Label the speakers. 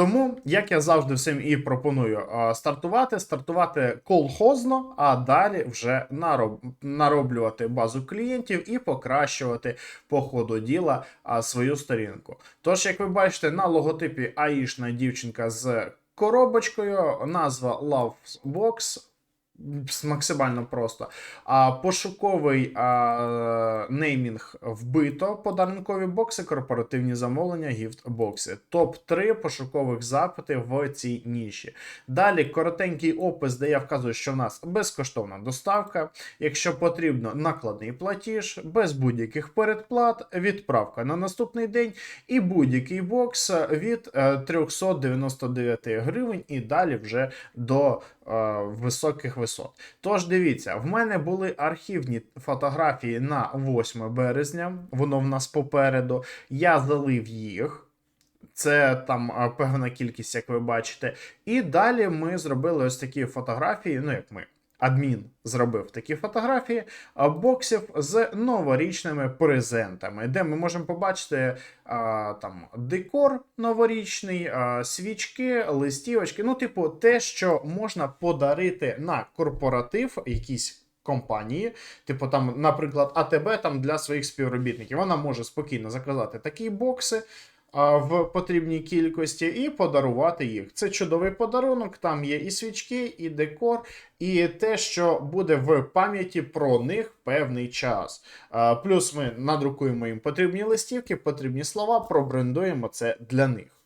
Speaker 1: Тому, як я завжди всім і пропоную стартувати, стартувати колхозно, а далі вже нароб, нароблювати базу клієнтів і покращувати по ходу діла свою сторінку. Тож, як ви бачите, на логотипі аїшна дівчинка з коробочкою, назва Lovebox. Максимально просто. А, пошуковий а, неймінг вбито, подарункові бокси, корпоративні замовлення, гіфт-бокси. Топ-3 пошукових запитів в цій ніші. Далі коротенький опис, де я вказую, що в нас безкоштовна доставка. Якщо потрібно, накладний платіж, без будь-яких передплат, відправка на наступний день і будь-який бокс від е, 399 гривень і далі вже до е, високих висот. Тож дивіться, в мене були архівні фотографії на 8 березня, воно в нас попереду. Я залив їх. Це там певна кількість, як ви бачите. І далі ми зробили ось такі фотографії. Ну, як ми, адмін зробив такі фотографії боксів з новорічними презентами, де ми можемо побачити а, там декор новорічний, а, свічки, листівочки. Ну, типу, те, що можна подарити на корпоратив якийсь. Компанії, типу там, наприклад, АТБ там для своїх співробітників. Вона може спокійно заказати такі бокси, в потрібній кількості і подарувати їх. Це чудовий подарунок. Там є і свічки, і декор, і те, що буде в пам'яті про них певний час. Плюс ми надрукуємо їм потрібні листівки, потрібні слова, пробрендуємо це для них.